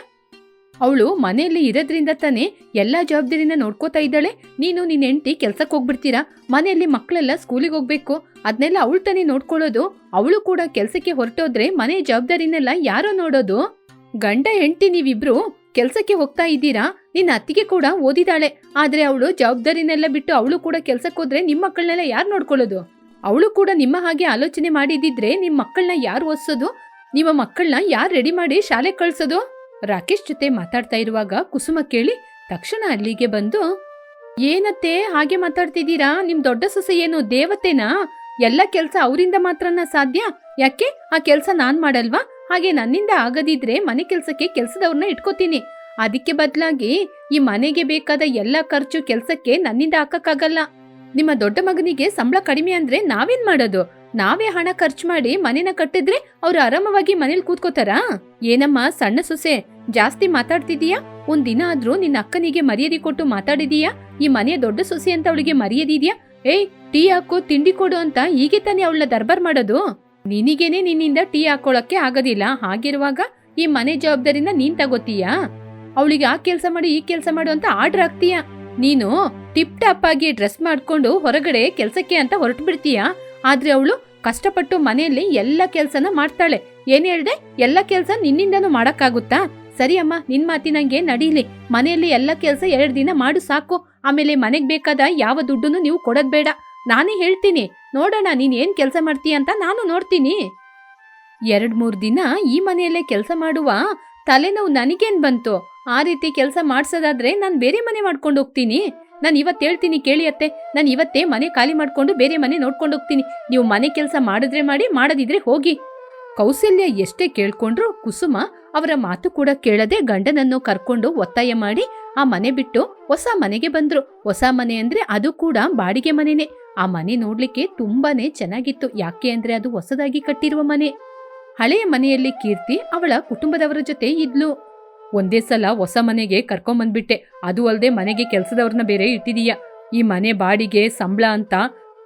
ಅವಳು ಮನೆಯಲ್ಲಿ ಇರೋದ್ರಿಂದ ತಾನೇ ಎಲ್ಲಾ ಜವಾಬ್ದಾರಿನ ನೋಡ್ಕೋತಾ ಇದ್ದಾಳೆ. ನೀನು ನಿನ್ನ ಹೆಂಡತಿ ಕೆಲ್ಸಕ್ಕೆ ಹೋಗ್ಬಿಡ್ತೀರಾ? ಮನೆಯಲ್ಲಿ ಮಕ್ಕಳೆಲ್ಲ ಸ್ಕೂಲಿಗೆ ಹೋಗ್ಬೇಕು. ಅದನ್ನೆಲ್ಲ ಅವಳು ತಾನೇ ನೋಡ್ಕೊಳ್ಳೋದು. ಅವಳು ಕೂಡ ಕೆಲ್ಸಕ್ಕೆ ಹೊರಟೋದ್ರೆ ಮನೆ ಜವಾಬ್ದಾರಿನೆಲ್ಲ ಯಾರೋ ನೋಡೋದು? ಗಂಡ ಹೆಂಡತಿ ನೀವಿಬ್ರು ಕೆಲ್ಸಕ್ಕೆ ಹೋಗ್ತಾ ಇದ್ದೀರಾ? ನಿನ್ನ ಅತ್ತಿಗೆ ಕೂಡ ಓದಿದಾಳೆ. ಆದ್ರೆ ಅವಳು ಜವಾಬ್ದಾರಿನೆಲ್ಲ ಬಿಟ್ಟು ಅವಳು ಕೂಡ ಕೆಲ್ಸಕ್ಕೆ ಹೋದ್ರೆ ನಿಮ್ಮ ಮಕ್ಕಳನ್ನೆಲ್ಲ ಯಾರು ನೋಡ್ಕೊಳ್ಳೋದು? ಅವಳು ಕೂಡ ನಿಮ್ಮ ಹಾಗೆ ಆಲೋಚನೆ ಮಾಡಿದಿದ್ರೆ ನಿಮ್ಮ ಮಕ್ಕಳನ್ನ ಯಾರು ಓದಿಸೋದು? ನಿಮ್ಮ ಮಕ್ಕಳನ್ನ ಯಾರು ರೆಡಿ ಮಾಡಿ ಶಾಲೆ ಕಳ್ಸೋದು? ರಾಕೇಶ್ ಜೊತೆ ಮಾತಾಡ್ತಾ ಇರುವಾಗ ಕುಸುಮ ಕೇಳಿ, ತಕ್ಷಣ ಅಲ್ಲಿಗೆ ಬಂದು, ಏನತ್ತೆ, ಹಾಗೆ ಮಾತಾಡ್ತಿದ್ದೀರಾ? ನಿಮ್ ದೊಡ್ಡ ಸೊಸೆ ಏನು ದೇವತೆನಾ? ಎಲ್ಲ ಕೆಲ್ಸ ಅವರಿಂದ ಮಾತ್ರನ ಸಾಧ್ಯ? ಯಾಕೆ? ಆ ಕೆಲ್ಸ ನಾನ್ ಮಾಡಲ್ವಾ? ಹಾಗೆ ನನ್ನಿಂದ ಆಗದಿದ್ರೆ ಮನೆ ಕೆಲ್ಸಕ್ಕೆ ಕೆಲ್ಸದವ್ರನ್ನ ಇಟ್ಕೋತೀನಿ. ಅದಕ್ಕೆ ಬದಲಾಗಿ ಈ ಮನೆಗೆ ಬೇಕಾದ ಎಲ್ಲ ಖರ್ಚು ಕೆಲ್ಸಕ್ಕೆ ನನ್ನಿಂದ ಹಾಕಕ್ಕಾಗಲ್ಲ. ನಿಮ್ಮ ದೊಡ್ಡ ಮಗನಿಗೆ ಸಂಬಳ ಕಡಿಮೆ ಅಂದ್ರೆ ನಾವೇನ್ ಮಾಡೋದು? ನಾವೇ ಹಣ ಖರ್ಚು ಮಾಡಿ ಮನೆನ ಕಟ್ಟಿದ್ರೆ ಅವ್ರು ಆರಾಮವಾಗಿ ಮನೇಲಿ ಕೂತ್ಕೋತಾರಾ? ಏನಮ್ಮ ಸಣ್ಣ ಸೊಸೆ, ಜಾಸ್ತಿ ಮಾತಾಡ್ತಿದೀಯಾ ಒಂದ್ ದಿನ ಆದ್ರೂ ನಿನ್ನ ಅಕ್ಕನಿಗೆ ಮರ್ಯಾದೆ ಕೊಟ್ಟು ಮಾತಾಡಿದೀಯಾ? ಈ ಮನೆ ದೊಡ್ಡ ಸೊಸೆ ಅಂತ ಅವಳಿಗೆ ಮರ್ಯಾದಿದ್ಯಾ ಏಯ್, ಟೀ ಹಾಕು, ತಿಂಡಿ ಕೊಡು ಅಂತ ಹೀಗೆ ತಾನೇ ಅವಳ ದರ್ಬಾರ್ ಮಾಡೋದು? ನಿನಿಗೇನೆ ನಿನ್ನಿಂದ ಟೀ ಹಾಕೊಳಕ್ಕೆ ಆಗೋದಿಲ್ಲ. ಹಾಗಿರುವಾಗ ಈ ಮನೆ ಜವಾಬ್ದಾರಿನ ನೀನ್ ತಗೋತೀಯಾ? ಅವಳಿಗೆ ಆ ಕೆಲಸ ಮಾಡು, ಈ ಕೆಲಸ ಮಾಡು ಅಂತ ಆರ್ಡರ್ ಹಾಕ್ತೀಯ? ನೀನು ಟಿಪ್ ಟಾಪ್ ಆಗಿ ಡ್ರೆಸ್ ಮಾಡ್ಕೊಂಡು ಹೊರಗಡೆ ಕೆಲಸಕ್ಕೆ ಅಂತ ಹೊರಟು ಬಿಡ್ತೀಯಾ ಆದ್ರೆ ಅವಳು ಕಷ್ಟಪಟ್ಟು ಮನೆಯಲ್ಲಿ ಎಲ್ಲ ಕೆಲ್ಸನ ಮಾಡ್ತಾಳೆ. ಏನ್ ಹೇಳ್ದೆ? ಎಲ್ಲ ಕೆಲ್ಸ ನಿನ್ನಿಂದನೂ ಮಾಡಕ್ಕಾಗುತ್ತಾ? ಸರಿ ಅಮ್ಮ, ನಿನ್ ಮಾತಿನಂಗೆ ನಡೀಲಿ. ಮನೆಯಲ್ಲಿ ಎಲ್ಲ ಕೆಲಸ ಎರಡು ದಿನ ಮಾಡು ಸಾಕು. ಆಮೇಲೆ ಮನೆಗ್ ಬೇಕಾದ ಯಾವ ದುಡ್ಡನ್ನು ನೀವು ಕೊಡೋದ್ ಬೇಡ. ನಾನೇ ಹೇಳ್ತೀನಿ. ನೋಡೋಣ ನೀನು ಏನು ಕೆಲಸ ಮಾಡ್ತೀಯ ಅಂತ ನಾನು ನೋಡ್ತೀನಿ. ಎರಡು ಮೂರು ದಿನ ಈ ಮನೆಯಲ್ಲೇ ಕೆಲಸ ಮಾಡುವ ತಲೆನೋವು ನನಗೇನು ಬಂತು? ಆ ರೀತಿ ಕೆಲಸ ಮಾಡ್ಸೋದಾದ್ರೆ ನಾನು ಬೇರೆ ಮನೆ ಮಾಡ್ಕೊಂಡು ಹೋಗ್ತೀನಿ. ನಾನು ಇವತ್ತು ಹೇಳ್ತೀನಿ ಕೇಳಿ ಅತ್ತೆ. ನಾನು ಇವತ್ತೇ ಮನೆ ಖಾಲಿ ಮಾಡಿಕೊಂಡು ಬೇರೆ ಮನೆ ನೋಡ್ಕೊಂಡು ಹೋಗ್ತೀನಿ. ನೀವು ಮನೆ ಕೆಲಸ ಮಾಡಿದ್ರೆ ಮಾಡಿ, ಮಾಡದಿದ್ರೆ ಹೋಗಿ. ಕೌಸಲ್ಯ ಎಷ್ಟೇ ಕೇಳ್ಕೊಂಡ್ರು ಕುಸುಮ ಅವರ ಮಾತು ಕೂಡ ಕೇಳದೆ ಗಂಡನನ್ನು ಕರ್ಕೊಂಡು ಒತ್ತಾಯ ಮಾಡಿ ಆ ಮನೆ ಬಿಟ್ಟು ಹೊಸ ಮನೆಗೆ ಬಂದ್ರು. ಹೊಸ ಮನೆ ಅಂದ್ರೆ ಅದು ಕೂಡ ಬಾಡಿಗೆ ಮನೆನೇ. ಆ ಮನೆ ನೋಡ್ಲಿಕ್ಕೆ ತುಂಬಾನೇ ಚೆನ್ನಾಗಿತ್ತು. ಯಾಕೆ ಅಂದ್ರೆ ಅದು ಹೊಸದಾಗಿ ಕಟ್ಟಿರುವ ಮನೆ. ಹಳೆಯ ಮನೆಯಲ್ಲಿ ಕೀರ್ತಿ ಅವಳ ಕುಟುಂಬದವರ ಜೊತೆ ಇದ್ಲು. ಒಂದೇ ಸಲ ಹೊಸ ಮನೆಗೆ ಕರ್ಕೊಂಬಂದ್ಬಿಟ್ಟೆ. ಅದು ಅಲ್ಲದೆ ಮನೆಗೆ ಕೆಲಸದವ್ರನ್ನ ಬೇರೆ ಇಟ್ಟಿದೀಯ. ಈ ಮನೆ ಬಾಡಿಗೆ, ಸಂಬಳ ಅಂತ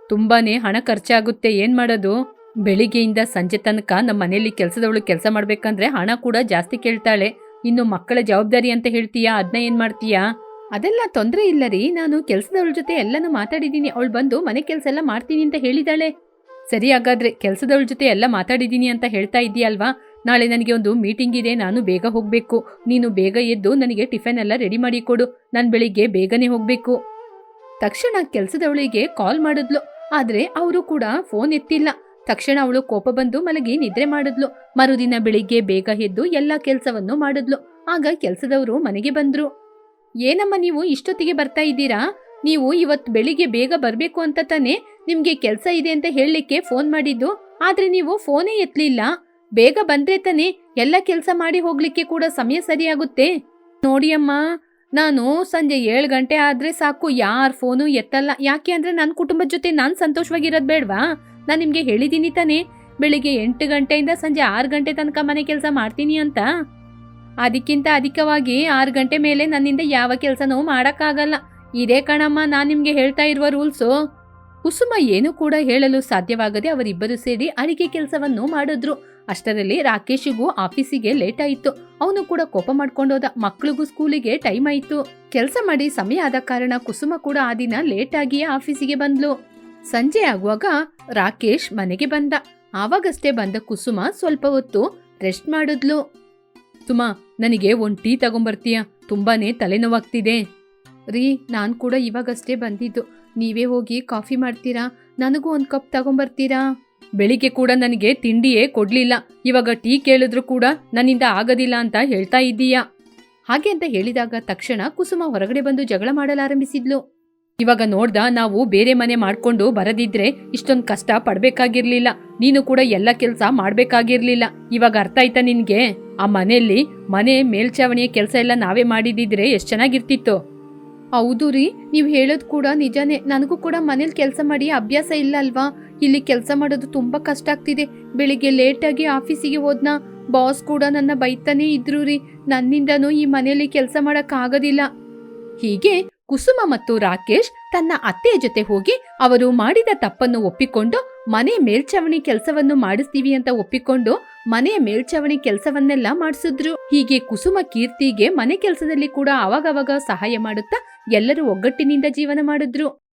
ತುಂಬಾನೇ ಹಣ ಖರ್ಚಾಗುತ್ತೆ. ಏನ್ ಮಾಡೋದು? ಬೆಳಿಗ್ಗೆಯಿಂದ ಸಂಜೆ ತನಕ ನಮ್ಮ ಮನೆಯಲ್ಲಿ ಕೆಲಸದವಳು ಕೆಲಸ ಮಾಡ್ಬೇಕಂದ್ರೆ ಹಣ ಕೂಡ ಜಾಸ್ತಿ ಕೇಳ್ತಾಳೆ. ಇನ್ನು ಮಕ್ಕಳ ಜವಾಬ್ದಾರಿ ಅಂತ ಹೇಳ್ತೀಯಾ? ಅದನ್ನ ಏನ್ ಮಾಡ್ತೀಯಾ? ಅದೆಲ್ಲ ತೊಂದರೆ ಇಲ್ಲ ರೀ ನಾನು ಕೆಲಸದವಳ ಜೊತೆ ಎಲ್ಲನೂ ಮಾತಾಡಿದ್ದೀನಿ. ಅವಳು ಬಂದು ಮನೆ ಕೆಲಸ ಎಲ್ಲ ಮಾಡ್ತೀನಿ ಅಂತ ಹೇಳಿದಾಳೆ. ಸರಿ ಹಾಗಾದ್ರೆ ಕೆಲಸದವಳ ಜೊತೆ ಎಲ್ಲ ಮಾತಾಡಿದ್ದೀನಿ ಅಂತ ಹೇಳ್ತಾ ಇದೀಯಲ್ವಾ ನಾಳೆ ನನಗೆ ಒಂದು ಮೀಟಿಂಗ್ ಇದೆ. ನಾನು ಬೇಗ ಹೋಗಬೇಕು. ನೀನು ಬೇಗ ಎದ್ದು ನನಗೆ ಟಿಫನ್ ಎಲ್ಲ ರೆಡಿ ಮಾಡಿ ಕೊಡು. ನಾನು ಬೆಳಿಗ್ಗೆ ಬೇಗನೆ ಹೋಗಬೇಕು. ತಕ್ಷಣ ಕೆಲಸದವಳಿಗೆ ಕಾಲ್ ಮಾಡಿದ್ಲು. ಆದ್ರೆ ಅವರು ಕೂಡ ಫೋನ್ ಎತ್ತಿಲ್ಲ. ತಕ್ಷಣ ಅವಳು ಕೋಪ ಬಂದು ಮಲಗಿ ನಿದ್ರೆ ಮಾಡಿದ್ಲು. ಮರುದಿನ ಬೆಳಿಗ್ಗೆ ಬೇಗ ಎದ್ದು ಎಲ್ಲ ಕೆಲಸವನ್ನು ಮಾಡಿದ್ಲು. ಆಗ ಕೆಲಸದವರು ಮನೆಗೆ ಬಂದ್ರು. ಏನಮ್ಮ ನೀವು ಇಷ್ಟೊತ್ತಿಗೆ ಬರ್ತಾ ಇದ್ದೀರಾ? ನೀವು ಇವತ್ತು ಬೆಳಿಗ್ಗೆ ಬೇಗ ಬರಬೇಕು ಅಂತ ತಾನೇ ನಿಮಗೆ ಕೆಲಸ ಇದೆ ಅಂತ ಹೇಳಲಿಕ್ಕೆ ಫೋನ್ ಮಾಡಿದ್ದು. ಆದರೆ ನೀವು ಫೋನೇ ಎತ್ತಲಿಲ್ಲ ಬೇಗ ಬಂದ್ರೆ ತಾನೇ ಎಲ್ಲ ಕೆಲಸ ಮಾಡಿ ಹೋಗ್ಲಿಕ್ಕೆ ಕೂಡ ಸಮಯ ಸರಿಯಾಗುತ್ತೆ. ನೋಡಿ ಅಮ್ಮ, ನಾನು ಸಂಜೆ ಏಳು ಗಂಟೆ ಆದರೆ ಸಾಕು, ಯಾರ ಫೋನು ಎತ್ತಲ್ಲ. ಯಾಕೆ ಅಂದರೆ ನನ್ನ ಕುಟುಂಬದ ಜೊತೆ ನಾನು ಸಂತೋಷವಾಗಿರೋದು ಬೇಡವಾ? ನಾನು ನಿಮಗೆ ಹೇಳಿದ್ದೀನಿ ತಾನೇ, ಬೆಳಿಗ್ಗೆ ಎಂಟು ಗಂಟೆಯಿಂದ ಸಂಜೆ ಆರು ಗಂಟೆ ತನಕ ಮನೆ ಕೆಲಸ ಮಾಡ್ತೀನಿ ಅಂತ. ಅದಕ್ಕಿಂತ ಅಧಿಕವಾಗಿ ಆರು ಗಂಟೆ ಮೇಲೆ ನನ್ನಿಂದ ಯಾವ ಕೆಲಸನೂ ಮಾಡೋಕ್ಕಾಗಲ್ಲ. ಇದೇ ಕಣಮ್ಮ, ನಾನು ನಿಮಗೆ ಹೇಳ್ತಾ ಇರುವ ರೂಲ್ಸು. ಕುಸುಮ ಏನು ಕೂಡ ಹೇಳಲು ಸಾಧ್ಯವಾಗದೆ ಅವರಿಬ್ಬರು ಸೇರಿ ಅಡಿಗೆ ಕೆಲಸವನ್ನು ಮಾಡಿದ್ರು. ಅಷ್ಟರಲ್ಲಿ ರಾಕೇಶಿಗೂ ಆಫೀಸಿಗೆ ಲೇಟ್ ಆಯಿತು. ಅವನು ಕೂಡ ಕೋಪ ಮಾಡ್ಕೊಂಡೋದ ಮಕ್ಳಿಗೂ ಸ್ಕೂಲಿಗೆ ಟೈಮ್ ಆಯಿತು. ಕೆಲಸ ಮಾಡಿ ಸಮಯ ಆದ ಕಾರಣ ಕುಸುಮ ಕೂಡ ಆ ದಿನ ಲೇಟ್ ಆಗಿಯೇ ಆಫೀಸಿಗೆ ಬಂದ್ಲು. ಸಂಜೆ ಆಗುವಾಗ ರಾಕೇಶ್ ಮನೆಗೆ ಬಂದ. ಆವಾಗಷ್ಟೇ ಬಂದ ಕುಸುಮ ಸ್ವಲ್ಪ ಹೊತ್ತು ರೆಸ್ಟ್ ಮಾಡಿದ್ಲು. ಸುಮಾ, ನನಗೆ ಒಂದು ಟೀ ತಗೊಂಬರ್ತೀಯ? ತುಂಬಾನೇ ತಲೆನೋವಾಗ್ತಿದೆ. ರೀ, ನಾನು ಕೂಡ ಇವಾಗಷ್ಟೇ ಬಂದಿದ್ದು. ನೀವೇ ಹೋಗಿ ಕಾಫಿ ಮಾಡ್ತೀರಾ? ನನಗೂ ಒಂದು ಕಪ್ ತಗೊಂಬರ್ತೀರಾ? ಬೆಳಿಗ್ಗೆ ಕೂಡ ನನಗೆ ತಿಂಡಿಯೇ ಕೊಡಲಿಲ್ಲ. ಇವಾಗ ಟೀ ಕೇಳಿದ್ರು ಕೂಡ ನನ್ನಿಂದ ಆಗೋದಿಲ್ಲ ಅಂತ ಹೇಳ್ತಾ ಇದ್ದೀಯಾ? ಹಾಗೆ ಅಂತ ಹೇಳಿದಾಗ ತಕ್ಷಣ ಕುಸುಮ ಹೊರಗಡೆ ಬಂದು ಜಗಳ ಮಾಡಲಾರಂಭಿಸಿದ್ಲು. ಇವಾಗ ನೋಡ್ದ, ನಾವು ಬೇರೆ ಮನೆ ಮಾಡ್ಕೊಂಡು ಬರದಿದ್ರೆ ಇಷ್ಟೊಂದು ಕಷ್ಟ ಪಡ್ಬೇಕಾಗಿರ್ಲಿಲ್ಲ. ನೀನು ಕೂಡ ಎಲ್ಲ ಕೆಲಸ ಮಾಡ್ಬೇಕಾಗಿರ್ಲಿಲ್ಲ. ಇವಾಗ ಅರ್ಥ ಆಯ್ತಾ ನಿನ್ಗೆ? ಆ ಮನೆಯಲ್ಲಿ ಮನೆ ಮೇಲ್ಚಾವಣಿಯ ಕೆಲಸ ಎಲ್ಲ ನಾವೇ ಮಾಡಿದಿದ್ರೆ ಎಷ್ಟ್ ಚೆನ್ನಾಗಿರ್ತಿತ್ತು? ಹೌದು ರೀ, ನೀವು ಹೇಳೋದು ಕೂಡ ನಿಜಾನೇ. ನನಗೂ ಕೂಡ ಮನೇಲಿ ಕೆಲಸ ಮಾಡಿ ಅಭ್ಯಾಸ ಇಲ್ಲ ಅಲ್ವಾ? ಇಲ್ಲಿ ಕೆಲಸ ಮಾಡೋದು ತುಂಬಾ ಕಷ್ಟ ಆಗ್ತಿದೆ. ಬೆಳಿಗ್ಗೆ ಲೇಟಾಗಿ ಆಫೀಸಿಗೆ ಹೋದ್ನ? ಬಾಸ್ ಕೂಡ ನನ್ನ ಬೈತಾನೇ ಇದ್ರು ರೀ. ನನ್ನಿಂದನೂ ಈ ಮನೆಯಲ್ಲಿ ಕೆಲಸ ಆಗೋದಿಲ್ಲ. ಹೀಗೆ ಕುಸುಮ ಮತ್ತು ರಾಕೇಶ್ ತನ್ನ ಅತ್ತೆಯ ಜೊತೆ ಹೋಗಿ ಅವರು ಮಾಡಿದ ತಪ್ಪನ್ನು ಒಪ್ಪಿಕೊಂಡು ಮನೆ ಮೇಲ್ಚಾವಣಿ ಕೆಲಸವನ್ನು ಮಾಡಿಸ್ತೀವಿ ಅಂತ ಒಪ್ಪಿಕೊಂಡು ಮನೆಯ ಮೇಲ್ಚಾವಣಿ ಕೆಲಸವನ್ನೆಲ್ಲ ಮಾಡಿಸಿದ್ರು. ಹೀಗೆ ಕುಸುಮ ಕೀರ್ತಿಗೆ ಮನೆ ಕೆಲಸದಲ್ಲಿ ಕೂಡ ಅವಾಗವಾಗ ಸಹಾಯ ಮಾಡುತ್ತಾ ಎಲ್ಲರೂ ಒಗ್ಗಟ್ಟಿನಿಂದ ಜೀವನ ಮಾಡಿದ್ರು.